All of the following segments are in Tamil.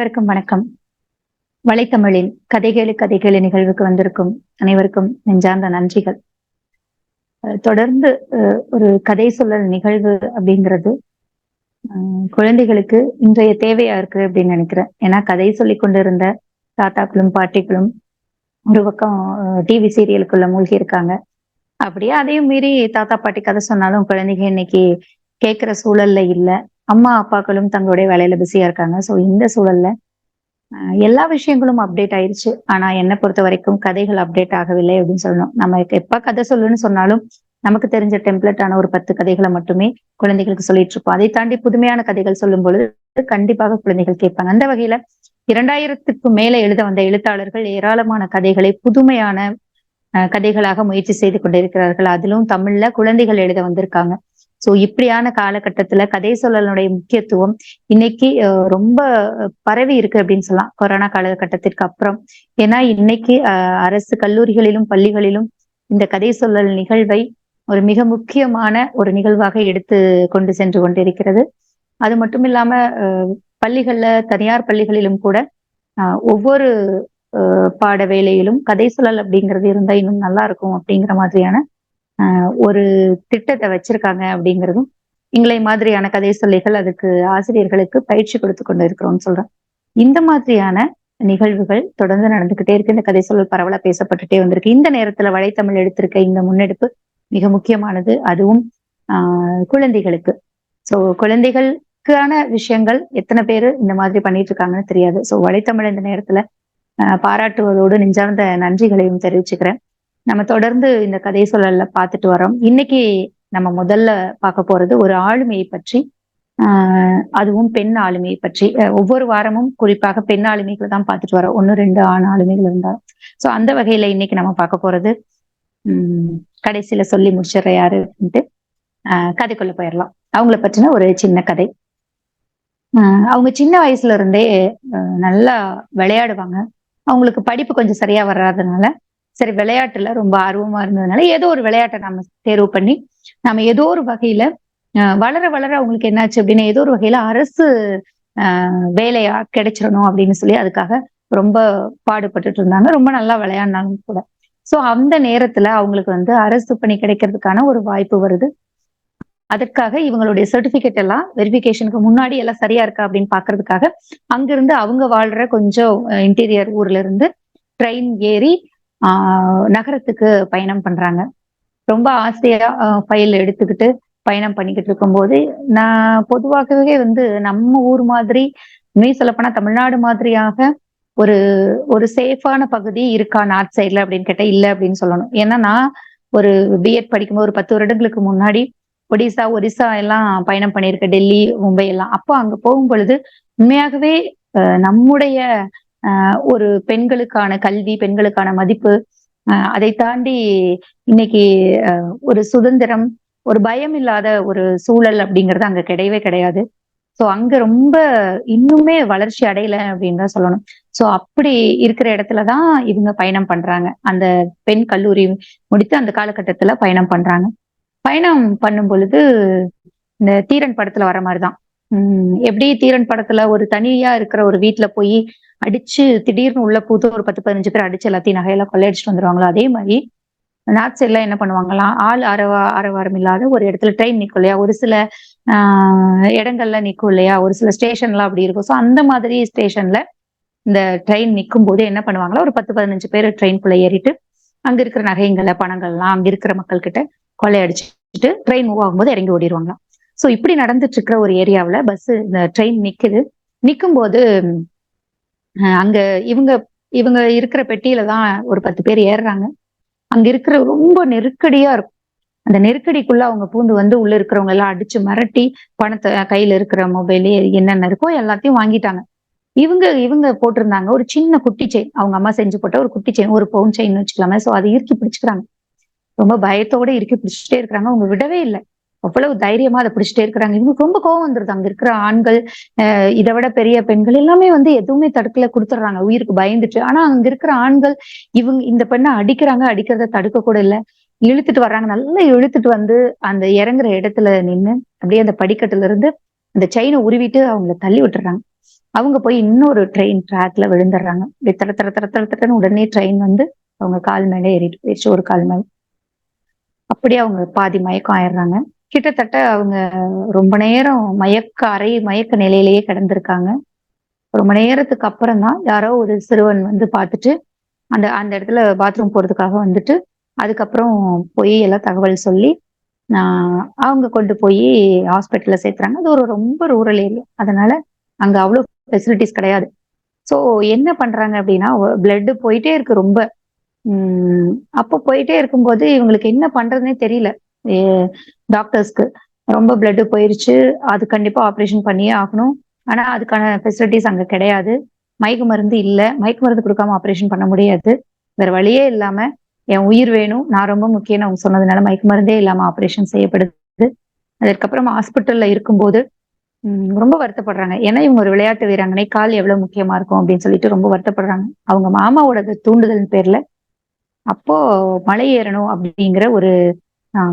அனைவருக்கும் வணக்கம். வலைத்தமிழின் கதைகளு கதைகளு நிகழ்வுக்கு வந்திருக்கும் அனைவருக்கும் நெஞ்சார்ந்த நன்றிகள். தொடர்ந்து ஒரு கதை சொல்லல் நிகழ்வு அப்படிங்கிறது குழந்தைகளுக்கு இன்றைய தேவையா இருக்கு அப்படின்னு நினைக்கிறேன். ஏன்னா கதை சொல்லி கொண்டிருந்த தாத்தாக்களும் பாட்டிகளும் ஒரு பக்கம் டிவி சீரியலுக்குள்ள மூழ்கி இருக்காங்க. அப்படியே அதையும் மீறி தாத்தா பாட்டி கதை சொன்னாலும் குழந்தைங்க இன்னைக்கு கேட்கிற சூழல்ல இல்ல. அம்மா அப்பாக்களும் தங்களுடைய வேலையில பிஸியா இருக்காங்க. ஸோ இந்த சூழல்ல எல்லா விஷயங்களும் அப்டேட் ஆயிருச்சு. ஆனா என்னை பொறுத்த வரைக்கும் கதைகள் அப்டேட் ஆகவில்லை அப்படின்னு சொல்லணும். நம்ம எப்ப கதை சொல்லுன்னு சொன்னாலும் நமக்கு தெரிஞ்ச டெம்ப்ளெட்டான ஒரு பத்து கதைகளை மட்டுமே குழந்தைகளுக்கு சொல்லிட்டு இருப்போம். அதை தாண்டி புதுமையான கதைகள் சொல்லும் பொழுது கண்டிப்பாக குழந்தைகள் கேட்பாங்க. அந்த வகையில இரண்டாயிரத்துக்கு மேல எழுத வந்த எழுத்தாளர்கள் ஏராளமான கதைகளை புதுமையான கதைகளாக முயற்சி செய்து கொண்டிருக்கிறார்கள். அதிலும் தமிழ்ல குழந்தைகள் எழுத வந்திருக்காங்க. சோ இப்படியான காலகட்டத்துல கதை சொல்லலுடைய முக்கியத்துவம் இன்னைக்கு ரொம்ப பரவி இருக்கு அப்படின்னு சொல்லலாம். கொரோனா காலகட்டத்திற்கு அப்புறம். ஏன்னா இன்னைக்கு அஹ், அரசு கல்லூரிகளிலும் பள்ளிகளிலும் இந்த கதை சொல்லல் நிகழ்வை ஒரு மிக முக்கியமான ஒரு நிகழ்வாக எடுத்து கொண்டு சென்று கொண்டிருக்கிறது. அது மட்டும் இல்லாம பள்ளிகள்ல தனியார் பள்ளிகளிலும் கூட ஒவ்வொரு பாட வேலையிலும் கதை சொல்லல் அப்படிங்கிறது இருந்தா இன்னும் நல்லா இருக்கும் அப்படிங்கிற மாதிரியான ஒரு திட்டத்தை வச்சிருக்காங்க அப்படிங்கிறதும் எங்களை மாதிரியான கதை சொல்லிகள் அதுக்கு ஆசிரியர்களுக்கு பயிற்சி கொடுத்து கொண்டு இருக்கிறோம்னு சொல்றேன் இந்த மாதிரியான நிகழ்வுகள் தொடர்ந்து நடந்துகிட்டே இருக்கு. இந்த கதை சொல்லல் பரவலா பேசப்பட்டுட்டே வந்திருக்கு. இந்த நேரத்துல வலைத்தமிழ் எடுத்திருக்க இந்த முன்னெடுப்பு மிக முக்கியமானது. அதுவும் ஆஹ் குழந்தைகளுக்கு. சோ குழந்தைகளுக்கான விஷயங்கள் எத்தனை பேர் இந்த மாதிரி பண்ணிட்டு இருக்காங்கன்னு தெரியாது. சோ வலைத்தமிழ் இந்த நேரத்துல பாராட்டுவதோடு நெஞ்சார்ந்த நன்றிகளையும் தெரிவிச்சுக்கிறேன். நம்ம தொடர்ந்து இந்த கதை சொல்லல பார்த்துட்டு வரோம். இன்னைக்கு நம்ம முதல்ல பார்க்க போறது ஒரு ஆளுமையை பற்றி ஆஹ் அதுவும் பெண் ஆளுமையை பற்றி. ஒவ்வொரு வாரமும் குறிப்பாக பெண் ஆளுமைகளை தான் பார்த்துட்டு வரோம். ஒன்னு ரெண்டு ஆண் ஆளுமைகள் இருந்தாலும். சோ அந்த வகையில இன்னைக்கு நம்ம பார்க்க போறது உம் கடைசியில சொல்லி முடிச்சிடுற யாரு அப்படின்ட்டு ஆஹ் கதைக்குள்ள போயிடலாம். அவங்கள பற்றின ஒரு சின்ன கதை. ஆஹ் அவங்க சின்ன வயசுல இருந்தே நல்லா விளையாடுவாங்க. அவங்களுக்கு படிப்பு கொஞ்சம் சரியா வராதனால சரி விளையாட்டுல ரொம்ப ஆர்வமா இருந்ததுனால ஏதோ ஒரு விளையாட்டை நம்ம தேர்வு பண்ணி நம்ம ஏதோ ஒரு வகையில வளர வளர அவங்களுக்கு என்னாச்சு அப்படின்னா ஏதோ ஒரு வகையில அரசு ஆஹ் வேலையா கிடைச்சிடணும் அப்படின்னு சொல்லி அதுக்காக ரொம்ப பாடுபட்டுட்டு இருந்தாங்க. ரொம்ப நல்லா விளையாடினாலும் கூட. சோ அந்த நேரத்துல அவங்களுக்கு வந்து அரசு பணி கிடைக்கிறதுக்கான ஒரு வாய்ப்பு வருது. அதற்காக இவங்களுடைய சர்டிபிகேட் எல்லாம் வெரிஃபிகேஷனுக்கு முன்னாடி எல்லாம் சரியா இருக்கா அப்படின்னு பாக்குறதுக்காக அங்கிருந்து அவங்க வாழ்ற கொஞ்சம் இன்டீரியர் ஊர்ல இருந்து ட்ரெயின் ஏறி ஆஹ் நகரத்துக்கு பயணம் பண்றாங்க. ரொம்ப ஆசையா ஃபைல் எடுத்துக்கிட்டு பயணம் பண்ணிக்கிட்டு இருக்கும்போது நான் பொதுவாகவே வந்து நம்ம ஊர் மாதிரி உண்மையை சொல்லப்போனா தமிழ்நாடு மாதிரியாக ஒரு ஒரு சேஃபான பகுதி இருக்கா நார்த் சைட்ல அப்படின்னு கேட்டா இல்ல அப்படின்னு சொல்லணும். ஏன்னா நான் ஒரு பிஎட் படிக்கும்போது ஒரு பத்து வருடங்களுக்கு முன்னாடி ஒடிசா ஒரிசா எல்லாம் பயணம் பண்ணியிருக்கேன் டெல்லி மும்பை எல்லாம். அப்போ அங்க போகும் பொழுது உண்மையாகவே நம்முடைய ஒரு பெண்களுக்கான கல்வி பெண்களுக்கான மதிப்பு அதை தாண்டி இன்னைக்கு ஒரு சுதந்திரம் ஒரு பயம் இல்லாத ஒரு சூழல் அப்படிங்கிறது அங்க கிடையவே கிடையாது. சோ அங்க ரொம்ப இன்னுமே வளர்ச்சி அடையல அப்படின்னு தான் சொல்லணும். சோ அப்படி இருக்கிற இடத்துலதான் இவங்க பயணம் பண்றாங்க. அந்த பெண் கல்லூரி முடித்து அந்த காலகட்டத்துல பயணம் பண்றாங்க. பயணம் பண்ணும் பொழுது இந்த தீரன் படத்துல வர மாதிரிதான். உம் எப்படி தீரன் படத்துல ஒரு தனியா இருக்கிற ஒரு வீட்டுல போய் அடிச்சு திடீர்னு உள்ள பூத்து ஒரு பத்து பதினஞ்சு பேர் அடிச்சு எல்லாத்தையும் நகையெல்லாம் கொள்ளையடிச்சிட்டு வந்துருவாங்களோ? அதே மாதிரி நார்த் சைட்ல என்ன பண்ணுவாங்களாம் ஆள் அரவா அரவாரம் இல்லாத ஒரு இடத்துல ட்ரெயின் நிற்கும் இல்லையா? ஒரு சில ஆஹ் இடங்கள்ல நிற்கும் இல்லையா? ஒரு சில ஸ்டேஷன்லாம் அப்படி இருக்கும். ஸோ அந்த மாதிரி ஸ்டேஷன்ல இந்த ட்ரெயின் நிற்கும் போது என்ன பண்ணுவாங்களா ஒரு பத்து பதினஞ்சு பேர் ட்ரெயின்குள்ள ஏறிட்டு அங்க இருக்கிற நகைங்களை பணங்கள்லாம் அங்க இருக்கிற மக்கள் கிட்ட கொள்ளையடிச்சுட்டு ட்ரெயின் மூவ் ஆகும்போது இறங்கி ஓடிடுவாங்களாம் ஸோ இப்படி நடந்துட்டு இருக்கிற ஒரு ஏரியாவில் பஸ் இந்த ட்ரெயின் நிற்குது நிற்கும் போது அங்க இவங்க இவங்க இருக்கிற பெட்டியில தான் ஒரு பத்து பேர் ஏறுறாங்க. அங்க இருக்கிற ரொம்ப நெருக்கடியா இருக்கும். அந்த நெருக்கடிக்குள்ள அவங்க பூந்து வந்து உள்ள இருக்கிறவங்க எல்லாம் அடிச்சு மிரட்டி பணத்தை கையில இருக்கிற மொபைல் என்னென்ன இருக்கோ எல்லாத்தையும் வாங்கிட்டாங்க. இவங்க இவங்க போட்டிருந்தாங்க. ஒரு சின்ன குட்டி செயின் அவங்க அம்மா செஞ்சு போட்ட ஒரு குட்டி செயின் ஒரு பவுன் செயின் வச்சுக்கலாமே. சோ அதை இறுக்கி பிடிச்சுக்கிறாங்க. ரொம்ப பயத்தோட இறுக்கி பிடிச்சிட்டே இருக்கிறாங்க. அவங்க விடவே இல்லை. அவ்வளவு தைரியமா அதை பிடிச்சிட்டே இருக்கிறாங்க. இவங்களுக்கு ரொம்ப கோவம் வந்துருது. அங்க இருக்கிற ஆண்கள் இதை விட பெரிய பெண்கள் எல்லாமே வந்து எதுவுமே தடுக்கல கொடுத்துட்றாங்க. உயிருக்கு பயந்துட்டு. ஆனா அங்க இருக்கிற ஆண்கள் இவங்க இந்த பெண்ணை அடிக்கிறாங்க அடிக்கிறத தடுக்க கூட இல்லை. இழுத்துட்டு வர்றாங்க. நல்லா இழுத்துட்டு வந்து அந்த இறங்குற இடத்துல நின்னு அப்படியே அந்த படிக்கட்டுல இருந்து அந்த செயினை உருவிட்டு அவங்கள தள்ளி விட்டுறாங்க. அவங்க போய் இன்னொரு ட்ரெயின் ட்ராக்ல விழுந்துடுறாங்க. இப்படி தர தர தர தர தரன்னு உடனே ட்ரெயின் வந்து அவங்க கால் மேலே ஏறிட்டு போயிடுச்சு. ஒரு கால் மேலே. அப்படியே அவங்க பாதி மயக்கம் ஆயிடுறாங்க. கிட்டத்தட்ட அவங்க ரொம்ப நேரம் மயக்க அறை மயக்க நிலையிலேயே கிடந்திருக்காங்க. ரொம்ப நேரத்துக்கு அப்புறம் தான் யாரோ ஒரு சிறுவன் வந்து பார்த்துட்டு அந்த அந்த இடத்துல பாத்ரூம் போறதுக்காக வந்துட்டு அதுக்கப்புறம் போய் எல்லாம் தகவல் சொல்லி அவங்க கொண்டு போய் ஹாஸ்பிட்டல்ல சேர்த்துறாங்க. அது ஒரு ரொம்ப ரூரல் ஏரியா அதனால அங்க அவ்வளவு ஃபெசிலிட்டிஸ் கிடையாது. ஸோ என்ன பண்றாங்க அப்படின்னா பிளட்டு போயிட்டே இருக்கு ரொம்ப. உம் அப்போ போயிட்டே இருக்கும்போது இவங்களுக்கு என்ன பண்ணுறதுனே தெரியல. டாக்டர்ஸ்க்கு ரொம்ப பிளட்டு போயிருச்சு. அது கண்டிப்பா ஆப்ரேஷன் பண்ணியே ஆகணும். ஆனா அதுக்கான ஃபெசிலிட்டிஸ் அங்க கிடையாது. மயக்க மருந்து இல்ல. மயக்க மருந்து கொடுக்காம ஆப்ரேஷன் பண்ண முடியாது. வேற வழியே இல்லாம என் உயிர் வேணும். நான் ரொம்ப முக்கியம் அவங்க சொன்னதுனால மயக்க மருந்தே இல்லாம ஆப்ரேஷன் செய்யப்படுது. அதற்கப்புறம் ஹாஸ்பிட்டல்ல இருக்கும்போது ரொம்ப வருத்தப்படுறாங்க. ஏன்னா இவங்க ஒரு விளையாட்டு வீராங்கனை. கால் எவ்வளவு முக்கியமா இருக்கும் அப்படின்னு சொல்லிட்டு ரொம்ப வருத்தப்படுறாங்க. அவங்க மாமாவோட தூண்டுதல் பேர்ல அப்போ மலை ஏறணும் அப்படிங்கிற ஒரு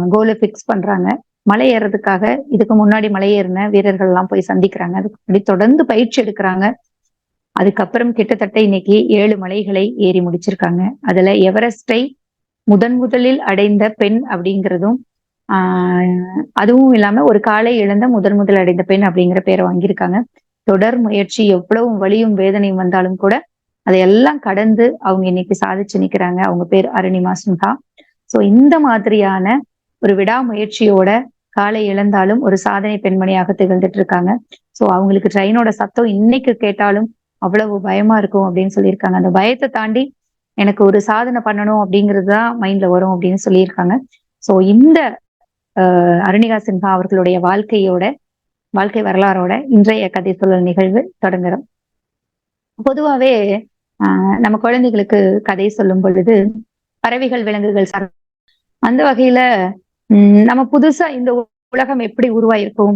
கோலை பிக்ஸ் பண்றாங்க. மலை ஏறதுக்காக இதுக்கு முன்னாடி மலை ஏறின வீரர்கள் எல்லாம் போய் சந்திக்கிறாங்க. அதுக்கு முன்னாடி தொடர்ந்து பயிற்சி எடுக்கிறாங்க. அதுக்கப்புறம் கிட்டத்தட்ட இன்னைக்கு ஏழு மலைகளை ஏறி முடிச்சிருக்காங்க. அதுல எவரெஸ்டை முதன் முதலில் அடைந்த பெண் அப்படிங்கிறதும் ஆஹ் அதுவும் இல்லாம ஒரு காலை இழந்த முதன் முதல் அடைந்த பெண் அப்படிங்கிற பேரை வாங்கியிருக்காங்க. தொடர் முயற்சி எவ்வளவு வலியும் வேதனையும் வந்தாலும் கூட அதையெல்லாம் கடந்து அவங்க இன்னைக்கு சாதிச்சு நிக்கிறாங்க. அவங்க பேர் அருணிமா சின்ஹா. சோ இந்த மாதிரியான ஒரு விடாமுயற்சியோட காலை இழந்தாலும் ஒரு சாதனை பெண்மணியாக திகழ்ந்துட்டு இருக்காங்க சோ அவங்களுக்கு ட்ரெயினோட சத்தம் இன்னைக்கு கேட்டாலும் அவ்வளவு பயமா இருக்கும் அப்படின்னு சொல்லியிருக்காங்க. அந்த பயத்தை தாண்டி எனக்கு ஒரு சாதனை பண்ணணும் அப்படிங்கிறது தான் மைண்ட்ல வரும் அப்படின்னு சொல்லியிருக்காங்க. சோ இந்த அருணிகா சின்ஹா அவர்களுடைய வாழ்க்கையோட வாழ்க்கை வரலாறோட இன்றைய கதை சொல்லல் நிகழ்வு தொடங்குறோம். பொதுவாவே ஆஹ் நம்ம குழந்தைகளுக்கு கதை சொல்லும் பொழுது பறவைகள் விலங்குகள் சார்ந்த அந்த வகையில உம் நம்ம புதுசா இந்த உலகம் எப்படி உருவாயிருக்கும்?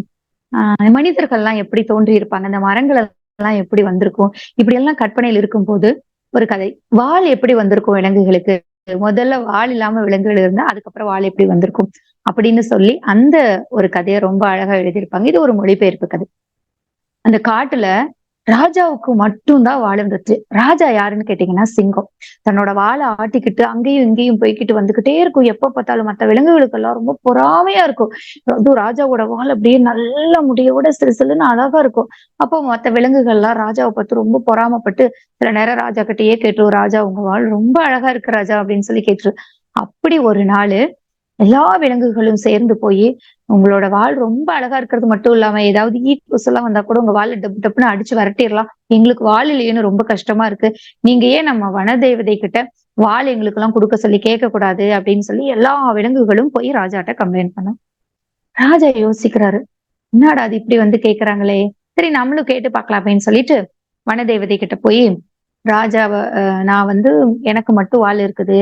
ஆஹ் மனிதர்கள்லாம் எப்படி தோன்றி இருப்பாங்க இந்த மரங்கள் எல்லாம் எப்படி வந்திருக்கும்? இப்படி எல்லாம் கற்பனையில் இருக்கும் போது ஒரு கதை. வால் எப்படி வந்திருக்கும் விலங்குகளுக்கு? முதல்ல வால் இல்லாம விலங்குகள் இருந்தா அதுக்கப்புறம் வால் எப்படி வந்திருக்கும்? அப்படின்னு சொல்லி அந்த ஒரு கதையை ரொம்ப அழகா எழுதியிருப்பாங்க. இது ஒரு மொழிபெயர்ப்பு கதை. அந்த காட்டுல ராஜாவுக்கு மட்டும்தான் வாழ இருந்துச்சு ராஜா யாருன்னு கேட்டீங்கன்னா சிங்கம். தன்னோட வாழை ஆட்டிக்கிட்டு அங்கேயும் இங்கேயும் போய்கிட்டு வந்துகிட்டே இருக்கும். எப்ப பார்த்தாலும் மற்ற விலங்குகளுக்கு எல்லாம் ரொம்ப பொறாமையா இருக்கும். அதுவும் ராஜாவோட வாழ் அப்படியே நல்ல முடியோட சிறு சிலுன்னு அழகா இருக்கும். அப்போ மற்ற விலங்குகள் எல்லாம் ராஜாவை பார்த்து ரொம்ப பொறாமப்பட்டு சில நேரம் ராஜா கிட்டேயே கேட்டு ராஜா உங்க வாழ் ரொம்ப அழகா இருக்கு ராஜா அப்படின்னு சொல்லி கேட்டுரு அப்படி ஒரு நாள் எல்லா விலங்குகளும் சேர்ந்து போய் உங்களோட வாழ் ரொம்ப அழகா இருக்கிறது மட்டும் இல்லாம ஏதாவது ஈட் எல்லாம் வந்தா கூட உங்க வாழை டப்பு டப்புன்னு அடிச்சு வரட்டிடலாம். எங்களுக்கு வாழ் இல்லையேன்னு ரொம்ப கஷ்டமா இருக்கு. நீங்க ஏன் நம்ம வனதேவதை கிட்ட வால் எங்களுக்கு எல்லாம் கொடுக்க சொல்லி கேட்க கூடாது அப்படின்னு சொல்லி எல்லா விலங்குகளும் போய் ராஜாட்ட கம்ப்ளைண்ட் பண்ணும். ராஜா யோசிக்கிறாரு. என்னடா அது இப்படி வந்து கேக்குறாங்களே? சரி நம்மளும் கேட்டு பார்க்கலாம் அப்படின்னு சொல்லிட்டு வனதேவதை கிட்ட போய் ராஜாவை நான் வந்து எனக்கு மட்டும் வால் இருக்குது.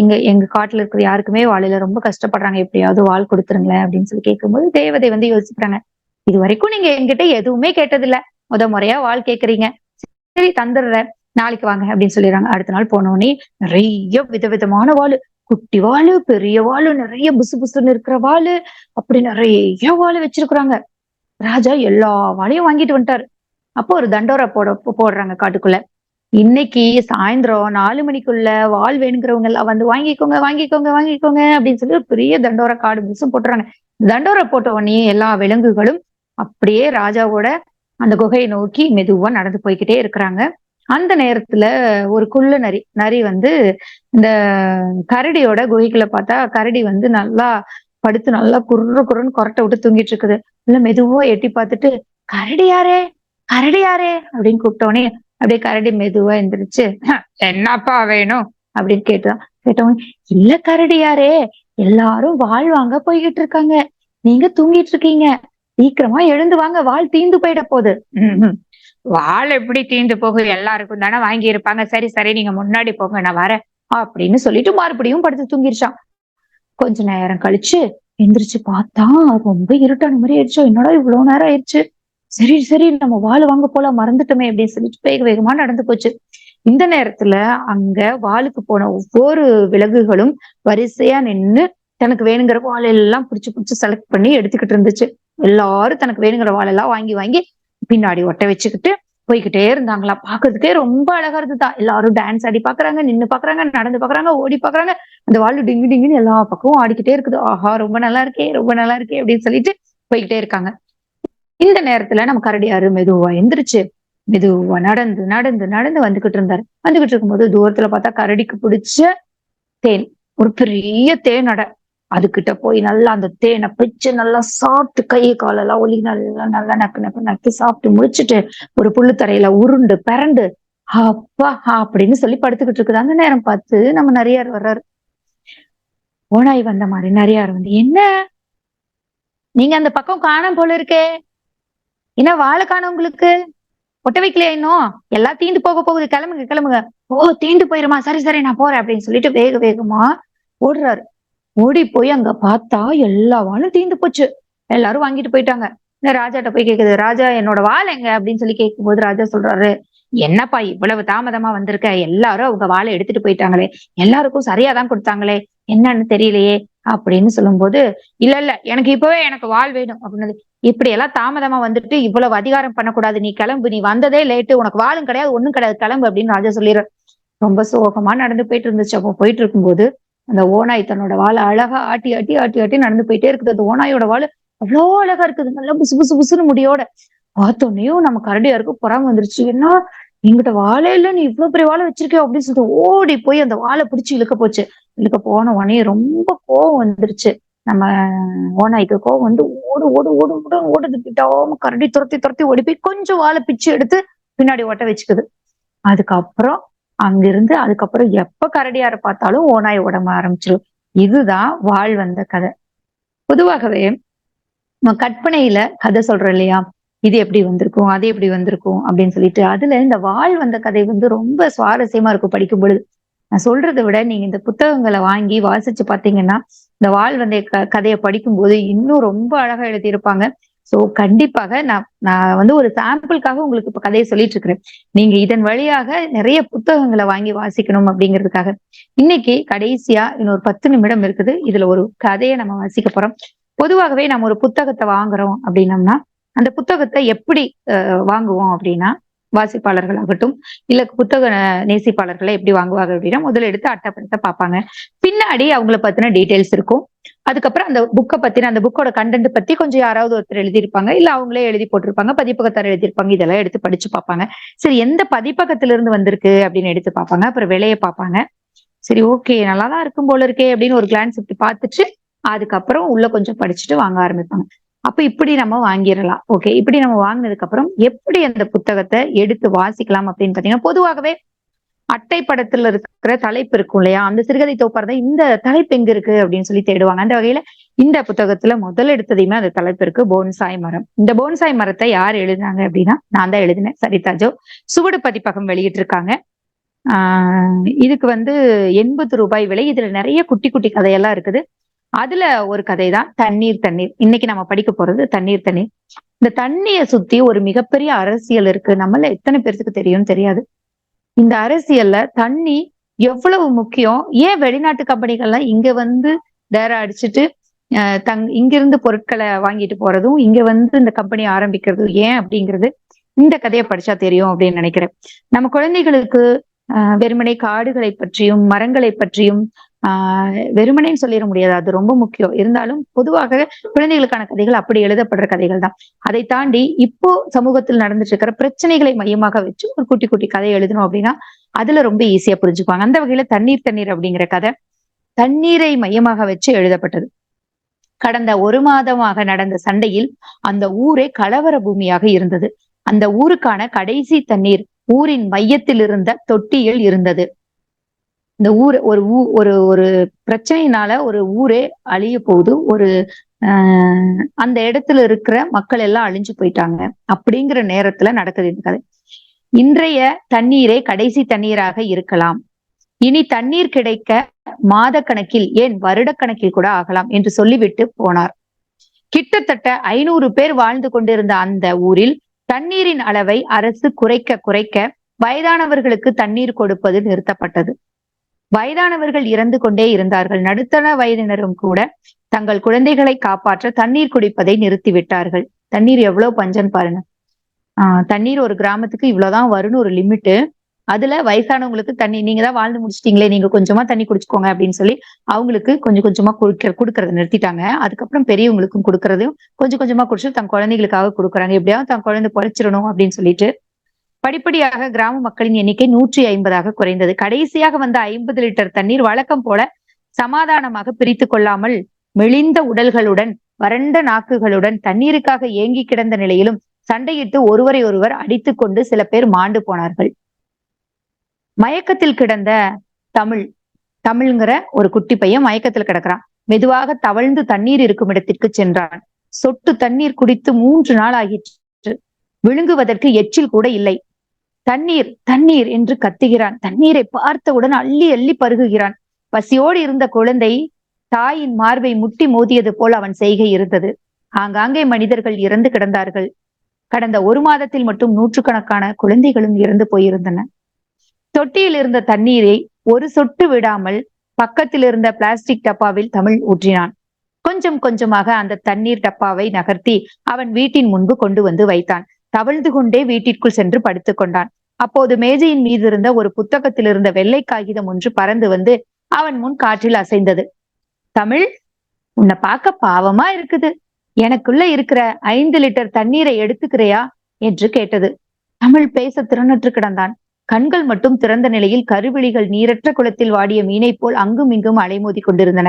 எங்க எங்க காட்டுல இருக்கிற யாருக்குமே வாழையில ரொம்ப கஷ்டப்படுறாங்க. எப்படியாவது வாழ் கொடுத்துருங்களேன் அப்படின்னு சொல்லி கேட்கும்போது தேவதை வந்து யோசிக்கிறாங்க. இது வரைக்கும் நீங்க என்கிட்ட எதுவுமே கேட்டதில்ல. முத முறையா வாழ் கேக்குறீங்க. சரி தந்துடுறேன். நாளைக்கு வாங்க அப்படின்னு சொல்லிடுறாங்க. அடுத்த நாள் போனோடனே நிறைய விதவிதமான வாழு குட்டி வாழு பெரிய வாழு நிறைய புசு புசுன்னு இருக்கிற வாழு அப்படி நிறைய வாழு வச்சிருக்கிறாங்க. ராஜா எல்லா வாழையும் வாங்கிட்டு வந்துட்டாரு. அப்போ ஒரு தண்டோரா போட போடுறாங்க காட்டுக்குள்ள. இன்னைக்கு சாயந்தரம் நாலு மணிக்குள்ள வால் வேணுங்கிறவங்க எல்லாம் வந்து வாங்கிக்கோங்க வாங்கிக்கோங்க வாங்கிக்கோங்க அப்படின்னு சொல்லி ஒரு பெரிய தண்டோர காடு மிஸ்ஸும் போட்டுறாங்க. தண்டோர போட்ட உடனே எல்லா விலங்குகளும் அப்படியே ராஜாவோட அந்த குகையை நோக்கி மெதுவா நடந்து போய்கிட்டே இருக்கிறாங்க. அந்த நேரத்துல ஒரு குள்ள நரி நரி வந்து இந்த கரடியோட குகைக்குள்ள பார்த்தா கரடி வந்து நல்லா படுத்து நல்லா குர்ரு குருன்னு கொரட்டை விட்டு தூங்கிட்டு இருக்குது. இல்ல மெதுவா எட்டி பார்த்துட்டு கரடி யாரே கரடி யாரே அப்படின்னு கூப்பிட்டோடனே அப்படியே கரடி மெதுவா எந்திரிச்சு என்னப்பா வேணும்? அப்படின்னு கேட்டுதான். கேட்டவங்க இல்ல கரடி யாரே எல்லாரும் வாழ் வாங்க போய்கிட்டு இருக்காங்க. நீங்க தூங்கிட்டு இருக்கீங்க. சீக்கிரமா எழுந்து வாங்க. வாழ் தீந்து போயிட போகுது. வாழ் எப்படி தீந்து போகுது எல்லாருக்கும் தானே வாங்கி இருப்பாங்க. சரி சரி நீங்க முன்னாடி போங்க நான் வரேன். அப்படின்னு சொல்லிட்டு மறுபடியும் படுத்து தூங்கிருச்சான் கொஞ்ச நேரம் கழிச்சு எந்திரிச்சு பார்த்தா ரொம்ப இருட்டான மாதிரி ஆயிடுச்சோ. என்னடா இவ்வளவு நேரம் ஆயிடுச்சு? சரி சரி நம்ம வாழை வாங்க போல மறந்துட்டோமே அப்படின்னு சொல்லிட்டு வேக வேகமா நடந்து போச்சு. இந்த நேரத்துல அங்க வாளுக்கு போன ஒவ்வொரு விலங்குகளும் வரிசையா நின்னு தனக்கு வேணுங்கிற வாழை எல்லாம் பிடிச்சு பிடிச்சு செலக்ட் பண்ணி எடுத்துக்கிட்டு இருந்துச்சு. எல்லாரும் தனக்கு வேணுங்கிற வாழெல்லாம் வாங்கி வாங்கி பின்னாடி ஒட்ட வச்சுக்கிட்டு போய்கிட்டே இருந்தாங்களா பாக்குறதுக்கே ரொம்ப அழகா இருந்துதான் எல்லாரும் டான்ஸ் ஆடி பாக்குறாங்க நின்னு பாக்குறாங்க நடந்து பாக்குறாங்க ஓடி பாக்குறாங்க அந்த வாழ் டிங்கு டிங்குன்னு எல்லா பக்கமும் ஆடிக்கிட்டே இருக்குது. ஆஹா ரொம்ப நல்லா இருக்கே ரொம்ப நல்லா இருக்கே அப்படின்னு சொல்லிட்டு போய்கிட்டே இருக்காங்க. இந்த நேரத்துல நம்ம கரடியாரு மெதுவா எந்திரிச்சு மெதுவா நடந்து நடந்து நடந்து வந்துகிட்டு இருந்தாரு. வந்துகிட்டு இருக்கும்போது தூரத்துல பார்த்தா கரடிக்கு பிடிச்ச தேன். ஒரு பெரிய தேனடை அதுகிட்ட போய் நல்லா அந்த தேனை பிச்சு நல்லா சாப்பிட்டு கை காலெல்லாம் ஒலி நல்லா நல்லா நக்கு நக்கு நக்கி சாப்பிட்டு முடிச்சுட்டு ஒரு புல்லுத்தரையில உருண்டு பிறண்டு அப்பா அப்படின்னு சொல்லி படுத்துக்கிட்டு இருக்குது. அந்த நேரம் பார்த்து நம்ம நிறையார் வர்றாரு. ஓனாய் வந்த மாதிரி நிறையார் வந்து என்ன? நீங்க அந்த பக்கம் காணாம போல இருக்கே. என்ன வாழை உங்களுக்கு ஒட்ட வைக்கலையா இன்னும்? எல்லாம் தீண்டு போக போகுது. கிளம்புங்க கிளம்புங்க. ஓ தீண்டு போயிருமா? சரி சரி நான் போறேன் அப்படின்னு சொல்லிட்டு வேக வேகமா ஓடுறாரு. ஓடி போய் அங்க பார்த்தா எல்லா வாழும் தீந்து போச்சு. எல்லாரும் வாங்கிட்டு போயிட்டாங்க. இந்த ராஜாட்ட போய் கேக்குது ராஜா என்னோட வாழை எங்க? அப்படின்னு சொல்லி கேட்கும்போது ராஜா சொல்றாரு என்னப்பா இவ்வளவு தாமதமா வந்திருக்க? எல்லாரும் அவங்க வாழை எடுத்துட்டு போயிட்டாங்களே. எல்லாருக்கும் சரியாதான் கொடுத்தாங்களே. என்னன்னு தெரியலையே. அப்படின்னு சொல்லும்போது இல்ல இல்ல எனக்கு இப்பவே எனக்கு வாழ் வேணும் அப்படின்னு இப்படி எல்லாம் தாமதமா வந்துட்டு இவ்வளவு அதிகாரம் பண்ணக்கூடாது நீ கிளம்பு நீ வந்ததே லேட்டு உனக்கு வாழும் கிடையாது ஒண்ணும் கிடையாது கிளம்பு அப்படின்னு ராஜா சொல்லிடுற ரொம்ப சோகமா நடந்து போயிட்டு இருந்துச்சு. அப்போ போயிட்டு இருக்கும்போது அந்த ஓனாய் தன்னோட வாழை அழகா ஆட்டி ஆட்டி ஆட்டி ஆட்டி நடந்து போயிட்டே இருக்குது. அந்த ஓனாயோட வாழை அவ்வளோ அழகா இருக்குது. நல்லா புசு புசு புசுன்னு முடியோட பார்த்தோன்னையும் நம்ம கரடியாருக்கு புறாம வந்துருச்சு. என்ன? எங்கிட்ட வாழை இல்லை நீ இவ்வளவு பெரிய வாழை வச்சிருக்கே அப்படின்னு சொல்லிட்டு ஓடி போய் அந்த வாழை பிடிச்சி இழுக்க போச்சு. இதுக்கு போன உடனே ரொம்ப கோவம் வந்துருச்சு. நம்ம ஓனாய்க்கு கோவம் வந்து ஓடு ஓடு ஓடு ஓடு ஓடுது. கிட்டாம கரடி துரத்தி துரத்தி ஓடி போய் கொஞ்சம் வாழை பிச்சு எடுத்து பின்னாடி ஓட்ட வச்சுக்குது. அதுக்கப்புறம் அங்கிருந்து அதுக்கப்புறம் எப்ப கரடியார பார்த்தாலும் ஓனாய் உடம்ப ஆரம்பிச்சிடும் இதுதான் வாழ் வந்த கதை. பொதுவாகவே நம்ம கற்பனையில கதை சொல்றோம் இல்லையா? இது எப்படி வந்திருக்கும் அது எப்படி வந்திருக்கும் அப்படின்னு சொல்லிட்டு அதுல இந்த வாழ் வந்த கதை வந்து ரொம்ப சுவாரஸ்யமா இருக்கும் படிக்கும் பொழுது. நான் சொல்றதை விட நீங்க இந்த புத்தகங்களை வாங்கி வாசிச்சு பாத்தீங்கன்னா இந்த வாழ் வந்த க கதையை படிக்கும்போது இன்னும் ரொம்ப அழகா எழுதியிருப்பாங்க. சோ கண்டிப்பாக நான் நான் வந்து ஒரு சாம்பிளுக்காக உங்களுக்கு இப்ப கதையை சொல்லிட்டு இருக்கிறேன் நீங்க இதன் வழியாக நிறைய புத்தகங்களை வாங்கி வாசிக்கணும் அப்படிங்கிறதுக்காக. இன்னைக்கு கடைசியா இன்னொரு பத்து நிமிடம் இருக்குது. இதுல ஒரு கதையை நம்ம வாசிக்க போறோம். பொதுவாகவே நம்ம ஒரு புத்தகத்தை வாங்குறோம் அப்படின்னம்னா அந்த புத்தகத்தை எப்படி வாங்குவோம் அப்படின்னா வாசிப்பாளர்கள் ஆகட்டும் இல்ல புத்தக நேசிப்பாளர்களை எப்படி வாங்குவாங்க அப்படின்னா முதல்ல எடுத்து அட்டப்படத்தை பார்ப்பாங்க. பின்னாடி அவங்கள பத்தின டீட்டெயில்ஸ் இருக்கும். அதுக்கப்புறம் அந்த புக்கை பத்தின அந்த புக்கோட கண்டென்ட் பத்தி கொஞ்சம் யாராவது ஒருத்தர் எழுதியிருப்பாங்க இல்ல அவங்களே எழுதி போட்டிருப்பாங்க பதிப்பகத்தார் எழுதியிருப்பாங்க இதெல்லாம் எடுத்து படிச்சு பார்ப்பாங்க. சரி எந்த பதிப்பகத்துல இருந்து வந்திருக்கு அப்படின்னு எடுத்து பார்ப்பாங்க அப்புறம் விலையை பார்ப்பாங்க. சரி ஓகே நல்லாதான் இருக்கும் போல இருக்கே அப்படின்னு ஒரு கிளான்ஸ் இப்படி பார்த்துட்டு அதுக்கப்புறம் உள்ள கொஞ்சம் படிச்சுட்டு வாங்க ஆரம்பிப்பாங்க. அப்ப இப்படி நம்ம வாங்கிடலாம். ஓகே இப்படி நம்ம வாங்கினதுக்கு அப்புறம் எப்படி அந்த புத்தகத்தை எடுத்து வாசிக்கலாம் அப்படின்னு பாத்தீங்கன்னா பொதுவாகவே அட்டை படத்துல இருக்கிற தலைப்பு இருக்கும் இல்லையா? அந்த சிறுகதை தொகுப்பார் இந்த தலைப்பு எங்க இருக்கு அப்படின்னு சொல்லி தேடுவாங்க. அந்த வகையில இந்த புத்தகத்துல முதல் எடுத்ததையுமே அந்த தலைப்பு இருக்கு போன்சாய் மரம். இந்த போன்சாய் மரத்தை யார் எழுதினாங்க அப்படின்னா நான் தான் எழுதினேன் சரிதாஜோ சுவடு பதிப்பகம் வெளியிட்டு இருக்காங்க ஆஹ் இதுக்கு வந்து எண்பது ரூபாய் விலை. இதுல நிறைய குட்டி குட்டி கதையெல்லாம் இருக்குது. அதுல ஒரு கதை தான் தண்ணீர் தண்ணீர். இன்னைக்கு நம்ம படிக்க போறது தண்ணீர் தண்ணீர். இந்த தண்ணிய சுத்தி ஒரு மிகப்பெரிய அரசியல் இருக்கு. நம்மள எத்தனை பேருக்கு தெரியும்னு தெரியாது. இந்த அரசியல்ல தண்ணி எவ்வளவு முக்கியம்? ஏன் வெளிநாட்டு கம்பெனிகள்லாம் இங்க வந்து டேரா அடிச்சுட்டு தங் இங்கிருந்து பொருட்களை வாங்கிட்டு போறதும் இங்க வந்து இந்த கம்பெனி ஆரம்பிக்கிறதும் ஏன் அப்படிங்கிறது இந்த கதையை படிச்சா தெரியும் அப்படின்னு நினைக்கிறேன். நம்ம குழந்தைகளுக்கு வெறுமனை காடுகளை பற்றியும் மரங்களை பற்றியும் ஆஹ் வெறுமனேன்னு சொல்லிட முடியாது. அது ரொம்ப முக்கியம். இருந்தாலும் பொதுவாக குழந்தைகளுக்கான கதைகள் அப்படி எழுதப்படுற கதைகள் தான். அதை தாண்டி இப்போ சமூகத்தில் நடந்துட்டு இருக்கிற பிரச்சனைகளை மையமாக வச்சு ஒரு குட்டி குட்டி கதை எழுதணும் அப்படின்னா அதுல ரொம்ப ஈஸியா புரிஞ்சுக்குவாங்க. அந்த வகையில தண்ணீர் தண்ணீர் அப்படிங்கிற கதை தண்ணீரை மையமாக வச்சு எழுதப்பட்டது. கடந்த ஒரு மாதமாக நடந்த சண்டையில் அந்த ஊரே கலவர பூமியாக இருந்தது. அந்த ஊருக்கான கடைசி தண்ணீர் ஊரின் மையத்தில் இருந்த தொட்டியில் இருந்தது. இந்த ஊர் ஒரு ஊ ஒரு ஒரு பிரச்சனையினால ஒரு ஊரே அழிய போகுது. ஒரு ஆஹ் அந்த இடத்துல இருக்கிற மக்கள் எல்லாம் அழிஞ்சு போயிட்டாங்க. அப்படிங்கிற நேரத்துல நடக்குது இந்த கதை. இன்றைய தண்ணீரே கடைசி தண்ணீராக இருக்கலாம். இனி தண்ணீர் கிடைக்க மாத கணக்கில் ஏன் வருடக்கணக்கில் கூட ஆகலாம் என்று சொல்லிவிட்டு போனார். கிட்டத்தட்ட ஐநூறு பேர் வாழ்ந்து கொண்டிருந்த அந்த ஊரில் தண்ணீரின் அளவை அரசு குறைக்க குறைக்க வயதானவர்களுக்கு தண்ணீர் கொடுப்பது நிறுத்தப்பட்டது. வயதானவர்கள் இறந்து கொண்டே இருந்தார்கள். நடுத்தர வயதினரும் கூட தங்கள் குழந்தைகளை காப்பாற்ற தண்ணீர் குடிப்பதை நிறுத்திவிட்டார்கள். தண்ணீர் எவ்வளவு பஞ்சம் பாருங்க. ஆஹ் தண்ணீர் ஒரு கிராமத்துக்கு இவ்வளவுதான் வரும்னு ஒரு லிமிட்டு. அதுல வயசானவங்களுக்கு தண்ணி நீங்க தான் வாழ்ந்து முடிச்சிட்டீங்களே நீங்க கொஞ்சமா தண்ணி குடிச்சுக்கோங்க அப்படின்னு சொல்லி அவங்களுக்கு கொஞ்சம் கொஞ்சமா குடிக்க கொடுக்கறத நிறுத்திட்டாங்க. அதுக்கப்புறம் பெரியவங்களுக்கும் கொடுக்கறதையும் கொஞ்சம் கொஞ்சமா குடிச்சு தன் குழந்தைகளுக்காக கொடுக்குறாங்க. எப்படியாவது தன் குழந்தை பொழைச்சிடணும் அப்படின்னு சொல்லிட்டு படிப்படியாக கிராம மக்களின் எண்ணிக்கை நூற்றி ஐம்பதாக குறைந்தது. கடைசியாக வந்த ஐம்பது லிட்டர் தண்ணீர் வழக்கம் போல சமாதானமாக பிரித்து கொள்ளாமல் மெலிந்த உடல்களுடன் வறண்ட நாக்குகளுடன் தண்ணீருக்காக ஏங்கி கிடந்த நிலையிலும் சண்டையிட்டு ஒருவரை ஒருவர் அடித்துக் கொண்டு சில பேர் மாண்டு போனார்கள். மயக்கத்தில் கிடந்த தமிழ் தமிழ்ங்கிற ஒரு குட்டி பையன் மயக்கத்தில் கிடக்குறான். மெதுவாக தவழ்ந்து தண்ணீர் இருக்கும் இடத்திற்கு சென்றான். சொட்டு தண்ணீர் குடித்து மூன்று நாள் ஆகிற்று. விழுங்குவதற்கு எச்சில் கூட இல்லை. தண்ணீர் தண்ணீர் என்று கத்துகிறான். தண்ணீரை பார்த்தவுடன் அள்ளி அள்ளி பருகுகிறான். பசியோடு இருந்த குழந்தை தாயின் மார்பை முட்டி மோதியது போல் அவன் செய்கை இருந்தது. ஆங்காங்கே மனிதர்கள் இறந்து கிடந்தார்கள். கடந்த ஒரு மாதத்தில் மட்டும் நூற்றுக்கணக்கான குழந்தைகளும் இறந்து போயிருந்தன. தொட்டியில் இருந்த தண்ணீரை ஒரு சொட்டு விடாமல் பக்கத்தில் இருந்த பிளாஸ்டிக் டப்பாவில் தமிழ் ஊற்றினான். கொஞ்சம் கொஞ்சமாக அந்த தண்ணீர் டப்பாவை நகர்த்தி அவன் வீட்டின் முன்பு கொண்டு வந்து வைத்தான். தவழ்ந்து கொண்டே வீட்டிற்குள் சென்று படுத்துக் கொண்டான். அப்போது மேஜையின் மீது இருந்த ஒரு புத்தகத்தில் இருந்த வெள்ளை காகிதம் ஒன்று பறந்து வந்து அவன் முன் காற்றில் அசைந்தது. தமிழ் உன்னை பார்க்க பாவமா இருக்குது. எனக்குள்ள இருக்கிற ஐந்து லிட்டர் தண்ணீரை எடுத்துக்கிறையா? என்று கேட்டது. தமிழ் பேச திறனற்று கிடந்தான். கண்கள் மட்டும் திறந்த நிலையில் கருவிழிகள் நீரற்ற குளத்தில் வாடிய மீனை போல் அங்கும் இங்கும் அலைமோதி கொண்டிருந்தன.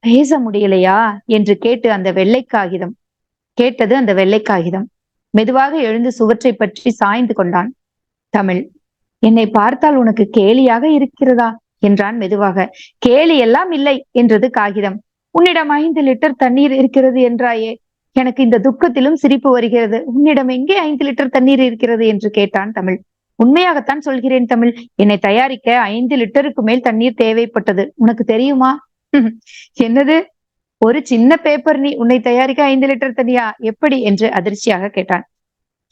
பேச முடியலையா? என்று கேட்டு அந்த வெள்ளை காகிதம். கேட்டது அந்த வெள்ளை காகிதம். மெதுவாக எழுந்து சுவற்றை பற்றி சாய்ந்து கொண்டான். தமிழ் என்னை பார்த்தால் உனக்கு கேலியாக இருக்கிறதா? என்றான் மெதுவாக. கேலி எல்லாம் இல்லை என்றது காகிதம். உன்னிடம் ஐந்து லிட்டர் தண்ணீர் இருக்கிறது என்றாயே எனக்கு இந்த துக்கத்திலும் சிரிப்பு வருகிறது. உன்னிடம் எங்கே ஐந்து லிட்டர் தண்ணீர் இருக்கிறது? என்று கேட்டான் தமிழ். உண்மையாகத்தான் சொல்கிறேன் தமிழ். என்னை தயாரிக்க ஐந்து லிட்டருக்கு மேல் தண்ணீர் தேவைப்பட்டது. உனக்கு தெரியுமா? என்னது? ஒரு சின்ன பேப்பர் நீ உன்னை தயாரிக்க ஐந்து லிட்டர் தண்ணியா? எப்படி? என்று அதிர்ச்சியாக கேட்டான்.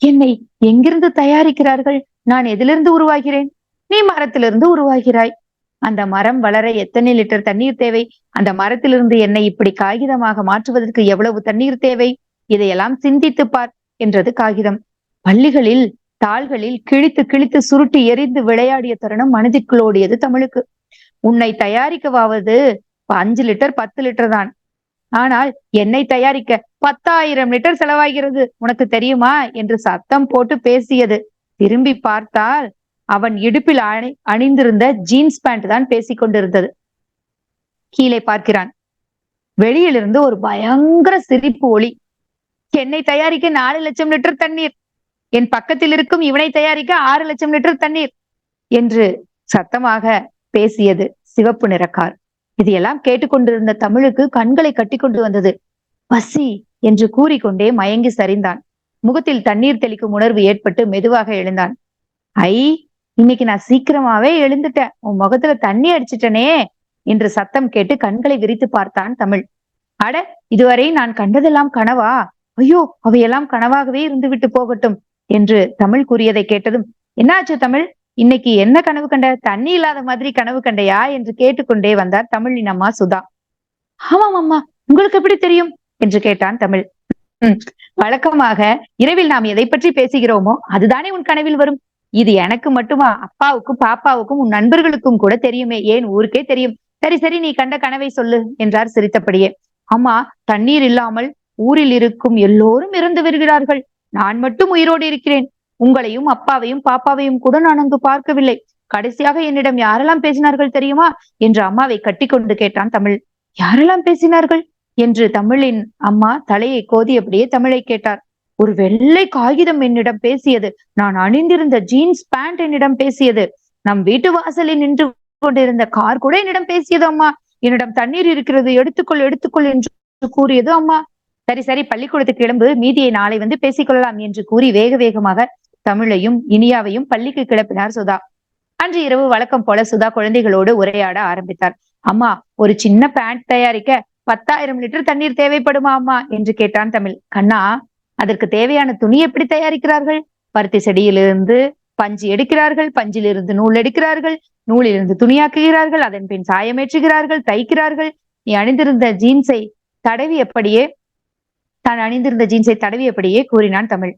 என்னை எங்கிருந்து தயாரிக்கிறார்கள்? நான் எதிலிருந்து உருவாகிறேன்? நீ மரத்திலிருந்து உருவாகிறாய். அந்த மரம் வளர எத்தனை லிட்டர் தண்ணீர் தேவை? அந்த மரத்திலிருந்து என்னை இப்படி காகிதமாக மாற்றுவதற்கு எவ்வளவு தண்ணீர் தேவை? இதையெல்லாம் சிந்தித்து பார் என்றது காகிதம். பள்ளிகளில் தாள்களில் கிழித்து கிழித்து சுருட்டி எரிந்து விளையாடிய தருணம் மனதிற்குள் ஓடியது தமிழுக்கு. உன்னை தயாரிக்கவாவது அஞ்சு லிட்டர் பத்து லிட்டர் தான். ஆனால் என்னை தயாரிக்க பத்தாயிரம் லிட்டர் செலவாகிறது. உனக்கு தெரியுமா? என்று சத்தம் போட்டு பேசியது. திரும்பி பார்த்தால் அவன் இடுப்பில் அணி அணிந்திருந்த ஜீன்ஸ் பேண்ட் தான் பேசிக் கொண்டிருந்தது. கீழே பார்க்கிறான். வெளியிலிருந்து ஒரு பயங்கர சிரிப்பு ஒளி. என்னை தயாரிக்க நாலு லட்சம் லிட்டர் தண்ணீர். என் பக்கத்தில் இருக்கும் இவனை தயாரிக்க ஆறு லட்சம் லிட்டர் தண்ணீர். என்று சத்தமாக பேசியது சிவப்பு நிறக்கார். இதையெல்லாம் கேட்டுக்கொண்டிருந்த தமிழுக்கு கண்களை கட்டி கொண்டு வந்தது. பசி என்று கூறிக்கொண்டே மயங்கி சரிந்தான். முகத்தில் தண்ணீர் தெளிக்கும் உணர்வு ஏற்பட்டு மெதுவாக எழுந்தான். ஐ இன்னைக்கு நான் சீக்கிரமாவே எழுந்துட்டேன். உன் முகத்துல தண்ணி அடிச்சிட்டனே என்று சத்தம் கேட்டு கண்களை விரித்து பார்த்தான் தமிழ். அட இதுவரை நான் கண்டதெல்லாம் கனவா? ஐயோ அவையெல்லாம் கனவாகவே இருந்து விட்டு போகட்டும் என்று தமிழ் கூறியதை கேட்டதும் என்னாச்சு தமிழ்? இன்னைக்கு என்ன கனவு கண்ட? தண்ணி இல்லாத மாதிரி கனவு கண்டையா? என்று கேட்டுக்கொண்டே வந்தார் தமிழின் அம்மா சுதா. ஆமாம் அம்மா உங்களுக்கு எப்படி தெரியும்? என்று கேட்டான் தமிழ். வழக்கமாக இரவில் நாம் எதை பற்றி பேசுகிறோமோ அதுதானே உன் கனவில் வரும். இது எனக்கு மட்டுமா அப்பாவுக்கும் பாப்பாவுக்கும் உன் நண்பர்களுக்கும் கூட தெரியுமே. ஏன் ஊருக்கே தெரியும்? சரி சரி நீ கண்ட கனவை சொல்லு என்றார் சிரித்தபடியே. அம்மா தண்ணீர் இல்லாமல் ஊரில் இருக்கும் எல்லோரும் இறந்து வருகிறார்கள். நான் மட்டும் உயிரோடு இருக்கிறேன். உங்களையும் அப்பாவையும் பாப்பாவையும் கூட நான் அங்கு பார்க்கவில்லை. கடைசியாக என்னிடம் யாரெல்லாம் பேசினார்கள் தெரியுமா? என்று அம்மாவை கட்டிக்கொண்டு கேட்டான் தமிழ். யாரெல்லாம் பேசினார்கள்? என்று தமிழின் அம்மா தலையை கோதியபடியே தமிழை கேட்டார். ஒரு வெள்ளை காகிதம் என்னிடம் பேசியது. நான் அணிந்திருந்த ஜீன்ஸ் பேண்ட் என்னிடம் பேசியது. நம் வீட்டு வாசலில் நின்று கொண்டிருந்த கார் கூட என்னிடம் பேசியது அம்மா. என்னிடம் தண்ணீர் இருக்கிறது எடுத்துக்கொள் எடுத்துக்கொள் என்று கூறியது அம்மா. சரி சரி பள்ளிக்கூடத்துக்கு கிளம்பு மீதியை நாளை வந்து பேசிக்கொள்ளலாம் என்று கூறி வேக வேகமாக தமிழையும் இனியாவையும் பள்ளிக்கு கிளப்பினார் சுதா. அன்று இரவு வழக்கம் போல சுதா குழந்தைகளோடு உரையாட ஆரம்பித்தார். அம்மா ஒரு சின்ன பேண்ட் தயாரிக்க பத்தாயிரம் லிட்டர் தண்ணீர் தேவைப்படுமாமா என்று கேட்டான் தமிழ். கண்ணா அதற்கு தேவையான துணி எப்படி தயாரிக்கிறார்கள்? பருத்தி செடியிலிருந்து பஞ்சு எடுக்கிறார்கள் பஞ்சிலிருந்து நூல் எடுக்கிறார்கள் நூலிலிருந்து துணியாக்குகிறார்கள் அதன் பின் சாயமேற்றுகிறார்கள் தைக்கிறார்கள். நீ அணிந்திருந்த ஜீன்ஸை தடவியபடியே தான் அணிந்திருந்த ஜீன்ஸை தடவியபடியே கூறினான் தமிழ்.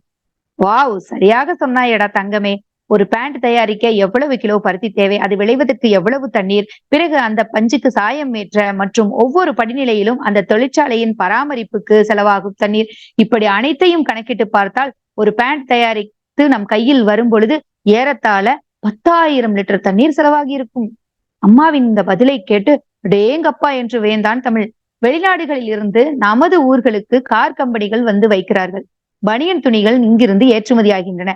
வாவ் சரியாக சொன்னாயடா தங்கமே. ஒரு பேண்ட் தயாரிக்க எவ்வளவு கிலோ பருத்தி தேவை? அது விளைவதற்கு எவ்வளவு தண்ணீர்? பிறகு அந்த பஞ்சுக்கு சாயம் ஏற்ற மற்றும் ஒவ்வொரு படிநிலையிலும் அந்த தொழிற்சாலையின் பராமரிப்புக்கு செலவாகும் தண்ணீர். இப்படி அனைத்தையும் கணக்கிட்டு பார்த்தால் ஒரு பேண்ட் தயாரித்து நம் கையில் வரும் பொழுது ஏறத்தாழ பத்தாயிரம் லிட்டர் தண்ணீர் செலவாகி இருக்கும். அம்மாவின் இந்த பதிலை கேட்டு டேங்கப்பா என்று வேந்தான் தமிழ். வெளிநாடுகளில் இருந்து நமது ஊர்களுக்கு கார் கம்பெனிகள் வந்து வைக்கிறார்கள். பனியன் துணிகள் இங்கிருந்து ஏற்றுமதியாகின்றன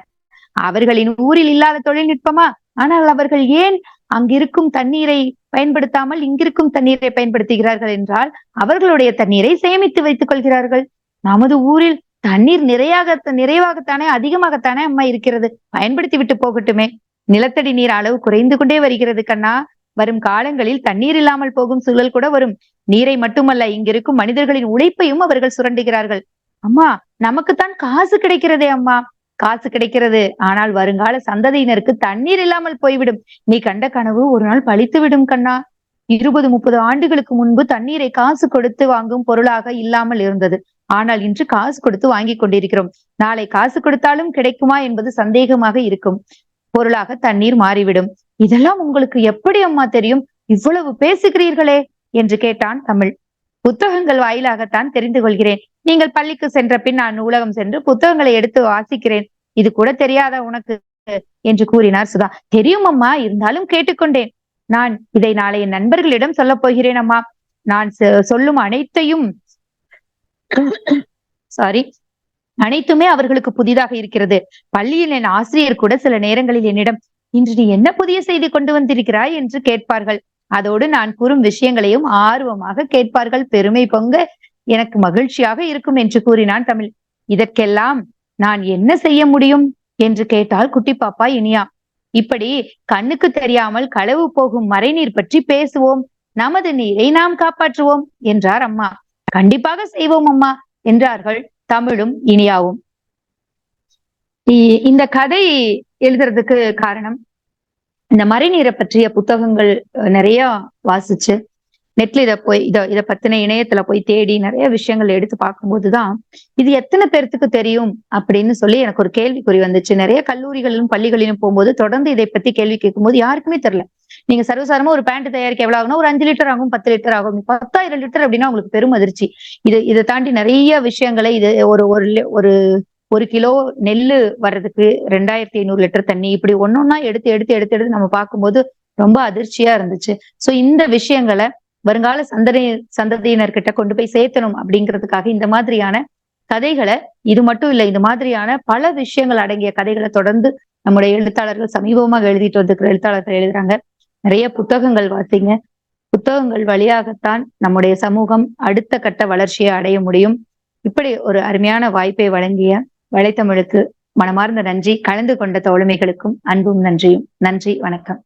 அவர்களின் ஊரில் இல்லாத தொழில்நுட்பமா? ஆனால் அவர்கள் ஏன் அங்கிருக்கும் தண்ணீரை பயன்படுத்தாமல் இங்கிருக்கும் தண்ணீரை பயன்படுத்துகிறார்கள் என்றால் அவர்களுடைய தண்ணீரை சேமித்து வைத்துக் கொள்கிறார்கள். நமது ஊரில் தண்ணீர் நிறையாக நிறைவாகத்தானே அதிகமாகத்தானே அம்மா இருக்கிறது. பயன்படுத்தி விட்டு போகட்டுமே. நிலத்தடி நீர் அளவு குறைந்து கொண்டே வருகிறது கண்ணா. வரும் காலங்களில் தண்ணீர் இல்லாமல் போகும் சூழல் கூட வரும். நீரை மட்டுமல்ல இங்கிருக்கும் மனிதர்களின் உழைப்பையும் அவர்கள் சுரண்டுகிறார்கள். அம்மா நமக்குத்தான் காசு கிடைக்கிறதே அம்மா. காசு கிடைக்கிறது. ஆனால் வருங்கால சந்ததியினருக்கு தண்ணீர் இல்லாமல் போய்விடும். நீ கண்ட கனவு ஒரு நாள் பழித்து விடும் கண்ணா. இருபது முப்பது ஆண்டுகளுக்கு முன்பு தண்ணீரை காசு கொடுத்து வாங்கும் பொருளாக இல்லாமல் இருந்தது. ஆனால் இன்று காசு கொடுத்து வாங்கி கொண்டிருக்கிறோம். நாளை காசு கொடுத்தாலும் கிடைக்குமா என்பது சந்தேகமாக இருக்கும். பொருளாக தண்ணீர் மாறிவிடும். இதெல்லாம் உங்களுக்கு எப்படி அம்மா தெரியும்? இவ்வளவு பேசுகிறீர்களே! என்று கேட்டான் தமிழ். புத்தகங்கள் வாயிலாகத்தான் தெரிந்து கொள்கிறேன். நீங்கள் பள்ளிக்கு சென்ற பின் நான் நூலகம் சென்று புத்தகங்களை எடுத்து வாசிக்கிறேன். இது கூட தெரியாத உனக்கு? என்று கூறினார் சுதா. தெரியும் அம்மா இருந்தாலும் கேட்டுக்கொண்டேன். நான் இதை நாளை என் நண்பர்களிடம் சொல்ல போகிறேன் அம்மா. நான் சொல்லும் அனைத்தையும் சாரி அனைத்துமே அவர்களுக்கு புதிதாக இருக்கிறது. பள்ளியில் என் ஆசிரியர் கூட சில நேரங்களில் என்னிடம் இன்று நீ என்ன புதிய செய்தி கொண்டு வந்திருக்கிறாய்? என்று கேட்பார்கள். அதோடு நான் கூறும் விஷயங்களையும் ஆர்வமாக கேட்பார்கள். பெருமை பொங்க எனக்கு மகிழ்ச்சியாக இருக்கும் என்று கூறினான் தமிழ். இதற்கெல்லாம் நான் என்ன செய்ய முடியும்? என்று கேட்டால் குட்டி பாப்பா இனியா. இப்படி கண்ணுக்கு தெரியாமல் களவு போகும் மறைநீர் பற்றி பேசுவோம். நமது நீரை நாம் காப்பாற்றுவோம் என்றார் அம்மா. கண்டிப்பாக செய்வோம் அம்மா என்றார்கள் தமிழும் இனியாவும். இந்த கதை எழுதுறதுக்கு காரணம் இந்த மறைநீரை பற்றிய புத்தகங்கள் நிறைய வாசிச்சு நெட்ல இதை போய் இதை இதை பத்தின இணையத்துல போய் தேடி நிறைய விஷயங்கள் எடுத்து பார்க்கும்போதுதான் இது எத்தனை பேர்த்துக்கு தெரியும் அப்படின்னு சொல்லி எனக்கு ஒரு கேள்விக்குறி வந்துச்சு. நிறைய கல்லூரிகளிலும் பள்ளிகளிலும் போகும்போது தொடர்ந்து இதை பத்தி கேள்வி கேட்கும்போது யாருக்குமே தெரியல. நீங்க சர்வசாரமா ஒரு பேண்ட் தயாரிக்க எவ்வளவு ஆகும் ஒரு அஞ்சு லிட்டர் ஆகும் பத்து லிட்டர் ஆகும். பத்தாயிரம் லிட்டர் அப்படின்னா உங்களுக்கு பெரும் அதிர்ச்சி. இது இதை தாண்டி நிறைய விஷயங்களை இது ஒரு ஒரு ஒரு கிலோ நெல்லு வர்றதுக்கு ரெண்டாயிரத்தி ஐநூறு லிட்டர் தண்ணி இப்படி ஒன்னொன்னா எடுத்து எடுத்து எடுத்து எடுத்து நம்ம பார்க்கும்போது ரொம்ப அதிர்ச்சியா இருந்துச்சு. சோ இந்த விஷயங்களை வருங்கால சந்ததி சந்ததியினர்கிட்ட கொண்டு போய் சேர்த்தணும் அப்படிங்கிறதுக்காக இந்த மாதிரியான கதைகளை இது மட்டும் இல்லை இந்த மாதிரியான பல விஷயங்கள் அடங்கிய கதைகளை தொடர்ந்து நம்முடைய எழுத்தாளர்கள் சமீபமாக எழுதிட்டு வந்திருக்கிற எழுத்தாளர்கள் எழுதுறாங்க. நிறைய புத்தகங்கள் வாசிங்க. புத்தகங்கள் வழியாகத்தான் நம்முடைய சமூகம் அடுத்த கட்ட வளர்ச்சியை அடைய முடியும். இப்படி ஒரு அருமையான வாய்ப்பை வழங்கிய வலைத்தமிழுக்கு மனமார்ந்த நன்றி. கலந்து கொண்ட தோழமைகளுக்கும் அன்பும் நன்றியும். நன்றி வணக்கம்.